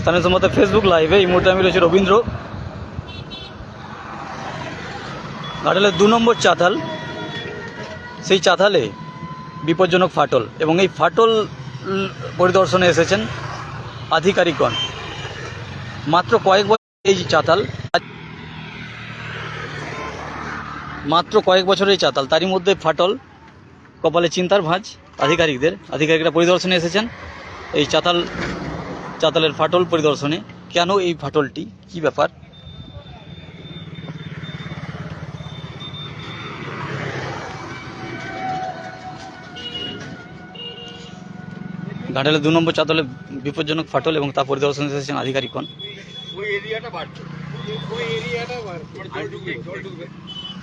স্থানীয় সম্মত ফেসবুক লাইভে এই মুহূর্তে আমি রয়েছি রবীন্দ্র। ঘাটালের দু নম্বর চাতাল সেই চাতালে বিপজ্জনক ফাটল এবং এই ফাটল পরিদর্শনে এসেছেন আধিকারিকগণ। মাত্র কয়েক বছর এই চাতাল মাত্র কয়েক বছরের চাতাল তারই মধ্যে ফাটল, কপালে চিন্তার ভাঁজ, আধিকারিকদের, আধিকারিকরা পরিদর্শনে এসেছেন। এই চাতাল চাতালের ফাটল পরিদর্শনে কেন এই ফাটলটি? কি ব্যাপার? ঘাটালে দু নম্বর চাতালে বিপজ্জনক ফাটল এবং তা পরিদর্শনে এসেছেন আধিকারিকগণ। ওই এরিয়াটা বাড়ছে। ওই এরিয়াটা বাড়ছে। জল ঢুকবে জল ঢুকবে।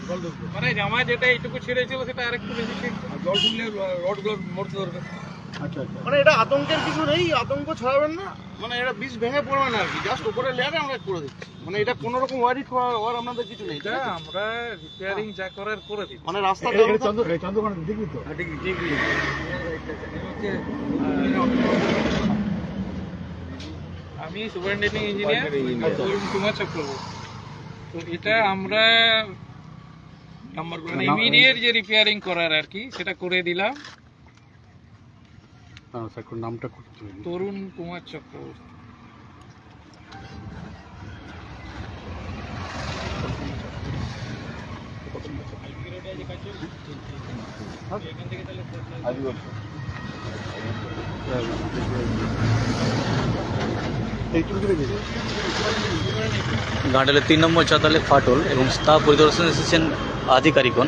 জল ঢুকবে। মানে জামা যেটা এইটুকু ছেড়েছিল সেটা আরেকটু বেশি জল ঢুকলে রডগুলো মরতে ধরবে। মানে এটা আতঙ্কের কিছু নেই আতঙ্ক ছড়াবেন না। মানে এটা বিষ ভেঙে পড়বে না আর কি জাস্ট উপরে লেয়ারে আমরা করে দিচ্ছি। মানে এটা কোনো রকম ওয়ারি হওয়ার আপনাদের কিছু নেই এটা আমরা রিপেয়ারিং যা করার করে দিই মানে রাস্তা চন্দ্র এই চন্দ্রকোনা দেখবি তো? আমি সুপারিনটেন্ডিং ইঞ্জিনিয়ার কুমার চক্রবর্তী। তো এটা আমরা নাম্বার মানে ইমিডিয়েট যে রিপেয়ারিং করার আর কি সেটা করে দিলাম। হ্যাঁ স্যার নামটা করতে তরুণ কুমার চক্রবর্তী। তিন নম্বর চাতালে ফাটল এবং তা পরিদর্শন এসেছেন আধিকারিকগণ।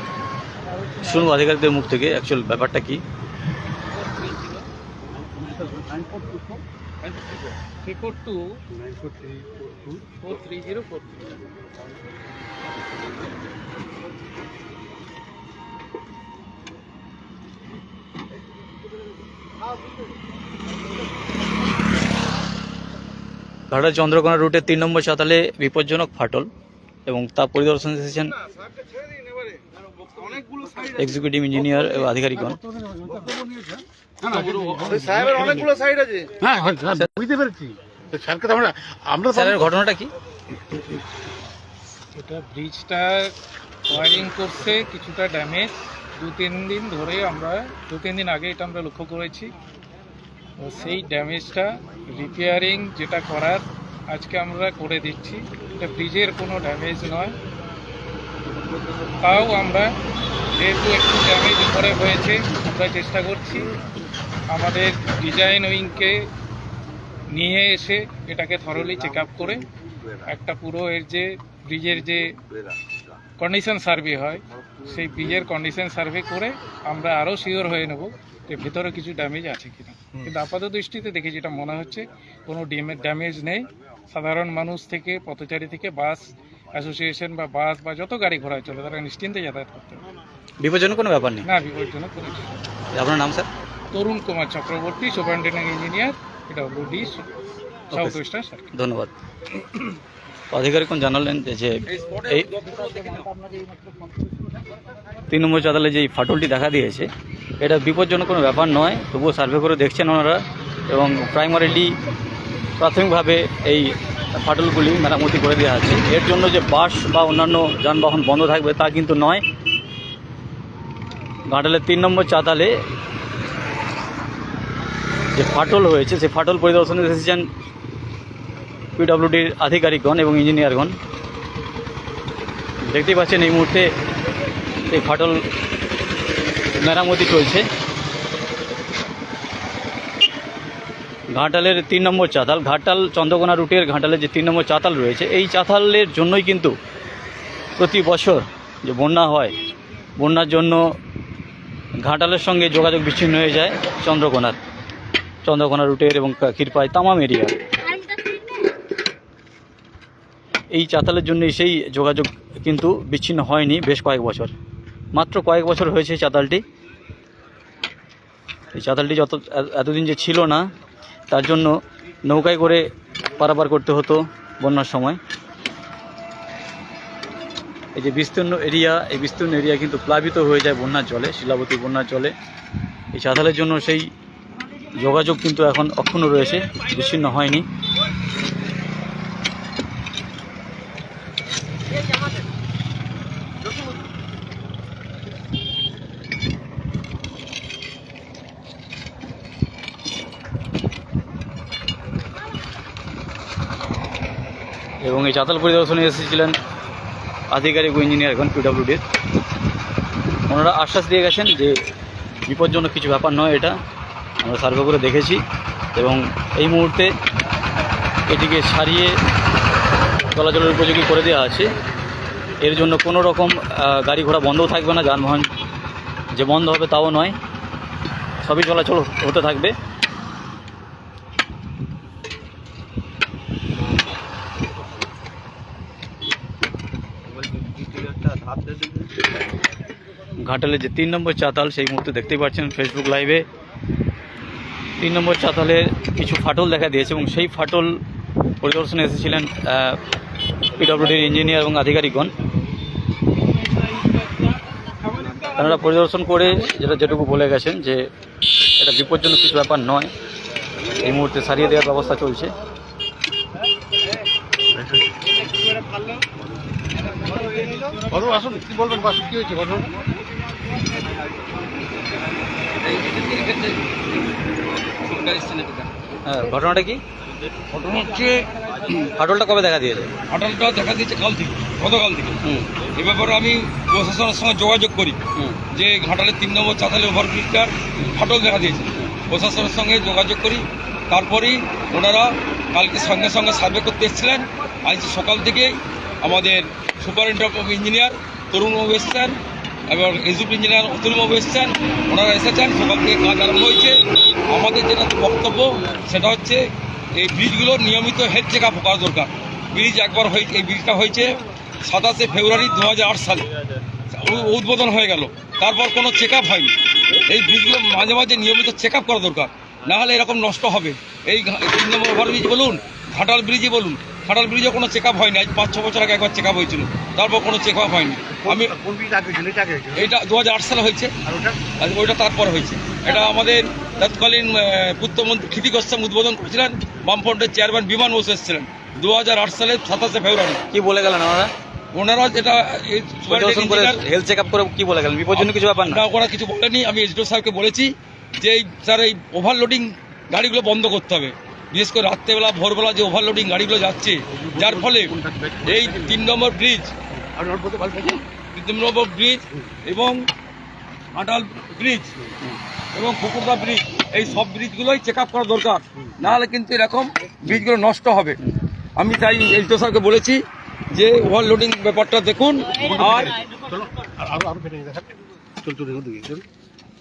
শুনব আধিকারিকদের মুখ থেকে অ্যাকচুয়াল ব্যাপারটা কি? Three four two four three zero four Ghatal Chandrakona রুটের তিন নম্বর চাতালে বিপজ্জনক ফাটল এবং তা পরিদর্শন এসেছেন এক্সিকিউটিভ ইঞ্জিনিয়ার এবং আধিকারিকগণ। সাহেবের অনেকগুলো সাইড আছে। হ্যাঁ হ্যাঁ বুঝতে পেরেছি। স্যারকে তো আমরা স্যারের ঘটনাটা কি? এটা ব্রিজটা ওয়ারিং করছে কিছুটা ড্যামেজ দু তিন দিন ধরে আমরা দু তিন দিন আগে এটা আমরা লক্ষ্য করেছি। তো সেই ড্যামেজটা রিপেয়ারিং যেটা করার আজকে আমরা করে দিচ্ছি। এটা ব্রিজের কোনো ড্যামেজ নয়। তাও আমরা যেহেতু একটু ড্যামেজ উপরে হয়েছে আমরা চেষ্টা করছি। আমাদের ডিজাইন উইংকে নিয়ে এসে এটাকে থরলি চেক আপ করে একটা পুরো এর যে ব্রিজের যে কন্ডিশন সার্ভে হয় সেই ব্রিজের কন্ডিশন সার্ভে করে আমরা আরও শিওর হয়ে নেব যে ভেতরে কিছু ড্যামেজ আছে কিনা। কিন্তু আপাতত দৃষ্টিতে দেখে যেটা মনে হচ্ছে কোনো ড্যামেজ নেই। সাধারণ মানুষ থেকে পথচারী থেকে বাস অ্যাসোসিয়েশন বা বাস বা যত গাড়ি ঘোড়া চলে তারা নিশ্চিন্তে যাতায়াত করতে পারে। বিপজ্জনক কোনো ব্যাপার নেই? না বিপজ্জনক কোনো। আপনার নাম sir? Tarun Kumar Chakraborty superintending engineer WD south western circle ধন্যবাদ। আধিকারিকগণ জানালেন যে যে এই তিন নম্বর চাতালে যে ফাটলটি দেখা দিয়েছে এটা বিপজ্জনক কোনো ব্যাপার নয় তবুও সার্ভে করে দেখছেন ওনারা এবং প্রাইমারিলি প্রাথমিকভাবে এই ফাটলগুলি মেরামতি করে দেওয়া আছে এর জন্য যে বাস বা অন্যান্য যানবাহন বন্ধ থাকবে তা কিন্তু নয়। ঘাটালের তিন নম্বর চাতালে যে ফাটল হয়েছে, সেই ফাটল পরিদর্শনে এসেছেন পিডব্লিউডির আধিকারিকগণ এবং ইঞ্জিনিয়ারগণ। দেখতেই পাচ্ছেন এই মুহূর্তে এই ফাটল মেরামতি চলছে। ঘাটালের তিন নম্বর চাতাল, ঘাটাল চন্দ্রকোনা রুটের ঘাটালের যে তিন নম্বর চাতাল রয়েছে, এই চাতালের জন্যই কিন্তু প্রতি বছর যে বন্যা হয়, বন্যার জন্য ঘাটালের সঙ্গে যোগাযোগ বিচ্ছিন্ন হয়ে যায় চন্দ্রকোনার। চন্দ্রকোনা রুটের এবং ক্ষীরপাই তামাম এরিয়া এই চাতালের জন্য সেই যোগাযোগ কিন্তু বিচ্ছিন্ন হয়নি বেশ কয়েক বছর। মাত্র কয়েক বছর হয়েছে এই চাতালটি। এই চাতালটি যত এতদিন যে ছিল না তার জন্য নৌকায় করে পারাপার করতে হতো বন্যার সময়। এই যে বিস্তীর্ণ এরিয়া এই বিস্তীর্ণ এরিয়া কিন্তু প্লাবিত হয়ে যায় বন্যার জলে শিলাবতী বন্যার জলে। এই চাতালের জন্য সেই যোগাযোগ কিন্তু এখন অক্ষুণ্ণ রয়েছে, বিচ্ছিন্ন হয়নি। এবং এই চাতাল পরিদর্শনে এসেছিলেন আধিকারিক ইঞ্জিনিয়ারগণ পিডব্লিউডির ওনারা আশ্বাস দিয়ে গেছেন যে বিপজ্জনক কিছু ব্যাপার নয় এটা। আমরা সার্ভে করে দেখেছি এবং এই মুহূর্তে এটিকে সারিয়ে চলাচলের উপযোগী করে দেওয়া আছে। এর জন্য কোনো রকম গাড়ি ঘোড়া বন্ধও থাকবে না, যানবাহন যে বন্ধ হবে তাও নয়। সবই চলাচল হতে থাকবে। ঘাটালের যে তিন নম্বর চাতাল, সেই মুহূর্তে দেখতেই পাচ্ছেন ফেসবুক লাইভে তিন নম্বর চাতালের কিছু ফাটল দেখা দিয়েছে এবং সেই ফাটল পরিদর্শনে এসেছিলেন পিডব্লিউডির ইঞ্জিনিয়ার এবং আধিকারিকগণ। তারা পরিদর্শন করে যেটা যেটুকু বলে গেছেন যে এটা বিপজ্জনক কিছু ব্যাপার নয়। এই মুহূর্তে সারিয়ে দেওয়ার ব্যবস্থা চলছে। কি হয়েছে? হ্যাঁ ঘটনাটা কি? ঘটনা হচ্ছে ফাটলটা কবে দেখা দিয়েছে? ফাটলটা দেখা দিয়েছে কাল থেকে গতকাল থেকে। হুম। এ ব্যাপারে আমি প্রশাসনের সঙ্গে যোগাযোগ করি যে ঘাটালের তিন নম্বর চাতালে ওভারব্রিজটার ফাটল দেখা দিয়েছে। প্রশাসনের সঙ্গে যোগাযোগ করি তারপরেই ওনারা কালকে সঙ্গে সঙ্গে সার্ভে করতে এসেছিলেন। আজ সকাল থেকে আমাদের সুপারিনটেন্ডেন্ট অফ ইঞ্জিনিয়ার তরুণবাবু এসেছেন এবং এজুপ ইঞ্জিনিয়ার অতুলবাবু এসেছেন। ওনারা এসেছেন সকাল থেকে কাজ আরম্ভ হয়েছে। আমাদের যেটা বক্তব্য, সেটা হচ্ছে এই ব্রিজগুলো নিয়মিত হেলথ চেক আপ করা দরকার। ব্রিজ একবার হয়েছে এই ব্রিজটা হয়েছে সাতাশে ফেব্রুয়ারি দু হাজার আট সালে। উদ্বোধন হয়ে গেল। তারপর কোনো চেক আপ হয়নি। এই ব্রিজগুলো মাঝে মাঝে নিয়মিত চেক আপ করা দরকার। না হলে এরকম নষ্ট হবে। এই তিন নম্বর ওভার ব্রিজ বলুন, ঘাটাল ব্রিজই বলুন। ঘাটাল ব্রিজে কোনো চেক আপ হয়নি আজ পাঁচ ছ বছর আগে একবার চেক আপ হয়েছিল তারপর কোনো চেক আপ হয়নি আমি এটা দু হাজার আট সালে হয়েছে। আর ওইটা তারপর হয়েছে। এটা আমাদের তৎকালীন পূর্তমন্ত্রী ক্ষিতি গোস্বামী উদ্বোধন করেছিলেন বামফ্রন্টের চেয়ারম্যান বিমান বসু এসেছিলেন দু হাজার আট সালে সাতাশে ফেব্রুয়ারি। কি বলে গেলেন ওনারা? ওনারা যেটা হেলথ চেক আপ করে কি বলে গেলেন? বিপজ্জনক কিছু ব্যাপার না। না ওরা কিছু বলেনি। আমি এসডিও সাহেবকে বলেছি যে এই স্যার এই ওভারলোডিং গাড়িগুলো বন্ধ করতে হবে। বিশেষ করে রাত্রেবেলা ভোরবেলা যে ওভারলোডিং গাড়িগুলো যাচ্ছে যার ফলে এই তিন নম্বর ব্রিজ তিন নম্বর ব্রিজ এবং আটাল ব্রিজ এবং কুকুরদা ব্রিজ এই সব ব্রিজগুলোই চেক আপ করা দরকার। নাহলে কিন্তু এরকম ব্রিজগুলো নষ্ট হবে। আমি তাই এসডিও স্যারকে বলেছি যে ওভারলোডিং ব্যাপারটা দেখুন আর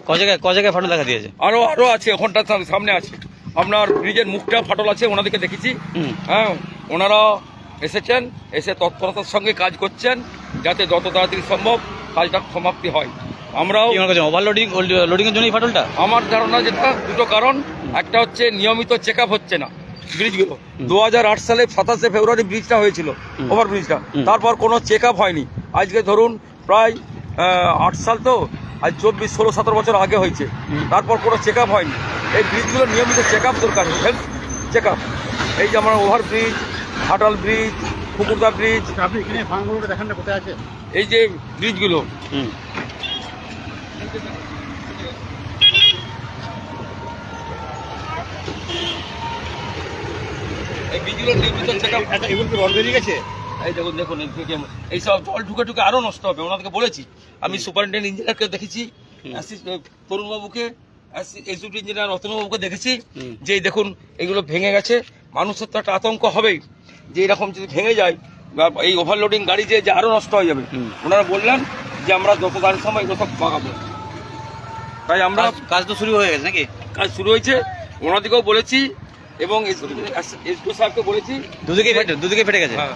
ক জায়গায় ক জায়গায় ফাটল দেখা দিয়েছে? আরও আরও আছে ওখানটা সামনে আছে। আপনার ব্রিজের মুখটা ফাটল আছে ওনাদেরকে দেখেছি। হ্যাঁ ওনারা এসেছেন এসে তৎপরতার সঙ্গে কাজ করছেন যাতে যত তাড়াতাড়ি সম্ভব কাজটা সমাপ্তি হয়। আমরাও ওভারলোডিং লোডিং এর জন্যই ফাটলটা? আমার ধারণা যেটা দুটো কারণ। একটা হচ্ছে নিয়মিত চেক হচ্ছে না ব্রিজগুলো। দু হাজার আট সালে সাতাশে ফেব্রুয়ারি ব্রিজটা হয়েছিল। ওভার ব্রিজটা তারপর কোনো চেক আপ হয়নি। আজকে ধরুন প্রায় আট সাল তো আজ চব্বিশ ষোলো সতেরো বছর আগে হয়েছে। হুম। তারপর কোনো চেক আপ হয়নি। এই ব্রিজগুলো নিয়মিত চেক আপ দরকার হেলথ চেক আপ এই যে আমার over bridge Ghatal bridge Kukurda bridge আচ্ছা, আপনি এখানে ভাঙগুলোটা দেখান না কোথায় আছে? এই যে ব্রিজগুলো এই ব্রিজগুলো নিয়মিত চেক আপ আচ্ছা এগুলো কি রড বেরিয়ে গেছে? এই দেখুন দেখুন এই সব জল ঢুকে ঢুকে আরও নষ্ট হবে ওনাদেরকে বলেছি আমি সুপারিনটেন্ডেন্ট ইঞ্জিনিয়ারকে দেখেছি তরুণবাবুকে এসিপি ইঞ্জিনিয়ার রতনবাবুকে দেখেছি যে দেখুন এগুলো ভেঙে গেছে মানুষের তো একটা আতঙ্ক হবেই যে এরকম যদি ভেঙে যায় বা এই ওভারলোডিং গাড়ি যে যে আরও নষ্ট হয়ে যাবে ওনারা বললেন যে আমরা যত গাড়ির সময় এগুলো সব পাকাবো তাই আমরা কাজ- তো শুরু হয়ে গেছে নাকি কাজ শুরু হয়েছে ওনাদেরকেও বলেছি এবং এসডিও সাহেবকে বলেছি দুদিকে ফেটে দুদিকে ফেটে গেছে হ্যাঁ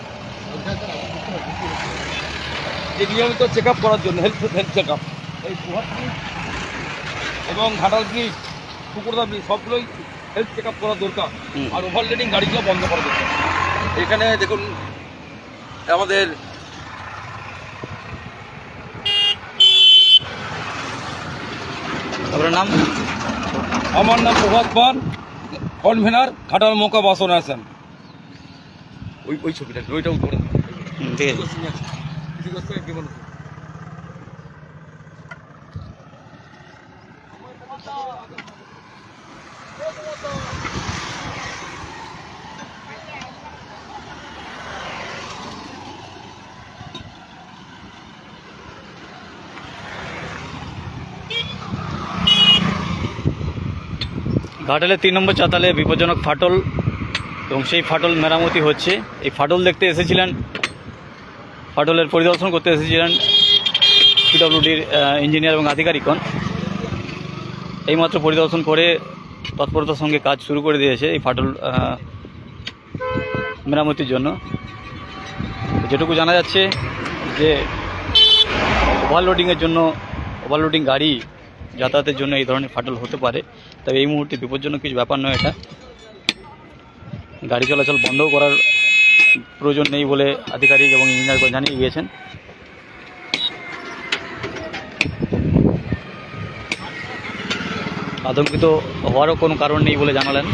যে নিয়মিত চেক আপ করার জন্য হেলথ হেলথ চেক আপ এই ব্রিজ এবং ঘাটাল ব্রিজ কুকুরদা ব্রিজ সবগুলোই হেলথ চেক আপ করা দরকার। আর ওভারলোডিং গাড়িগুলো বন্ধ করা দরকার। এখানে দেখুন আমাদের আপনার নাম? আমার নাম প্রভাত পান কনভেনার ঘাটাল মৌকা বাসন আছেন ওই ওই ছবিটা ওইটাও করে ঠিক আছে। ঘাটালের তিন নম্বর চাতালে বিপজ্জনক ফাটল এবং সেই ফাটল মেরামতি হচ্ছে। এই ফাটল দেখতে এসেছিলেন ফাটলের পরিদর্শন করতে এসেছিলেন পিডব্লিউডির ইঞ্জিনিয়ার এবং আধিকারিকগণ এইমাত্র পরিদর্শন করে তৎপরতার সঙ্গে কাজ শুরু করে দিয়েছে এই ফাটল মেরামতির জন্য। যেটুকু জানা যাচ্ছে যে ওভারলোডিংয়ের জন্য ওভারলোডিং গাড়ি যাতায়াতের জন্য এই ধরনের ফাটল হতে পারে। তবে এই মুহূর্তে বিপজ্জনক কিছু ব্যাপার নয় এটা। গাড়ি চলাচল বন্ধ করার প্রয়োজন নেই বলে আধিকারিক এবং ইঞ্জিনিয়ারগণ জানিয়ে গিয়েছেন আতঙ্কিত হওয়ারও কোনো কারণ নেই বলে জানালেন।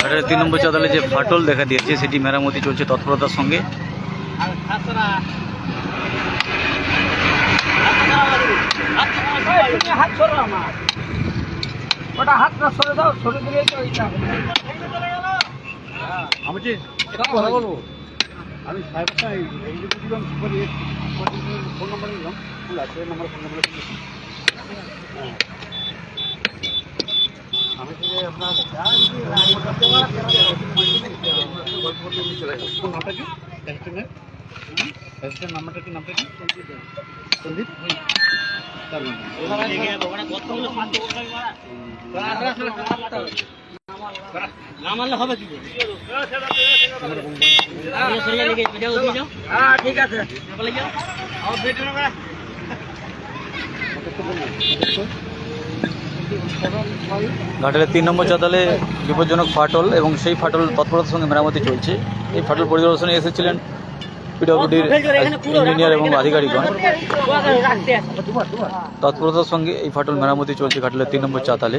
ঘাটের তিন নম্বর চাতালে যে ফাটল দেখা দিয়েছে, সেটি মেরামতি চলছে তৎপরতার সঙ্গে। কথা বলব আমি সাহেবটা ফোন নাম্বার নিলাম ফোন নাম্বার কোন নামটা কি? অ্যাসিস্ট্যান্ট নাম্বারটা কি? নামটা কি? সন্দীপ তার ঘাটালের তিন নম্বর চাতালে বিপজ্জনক ফাটল এবং সেই ফাটল তৎপরতার সঙ্গে মেরামতি চলছে। এই ফাটল পরিদর্শনে এসেছিলেন পিডব্লিউডির ইঞ্জিনিয়ার এবং আধিকারিকগণ। তৎপরতার সঙ্গে এই ফাটল মেরামতি চলছে ঘাটালের তিন নম্বর চাতালে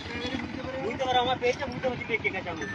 पेज है मुझे मुझे देखिएगा चालू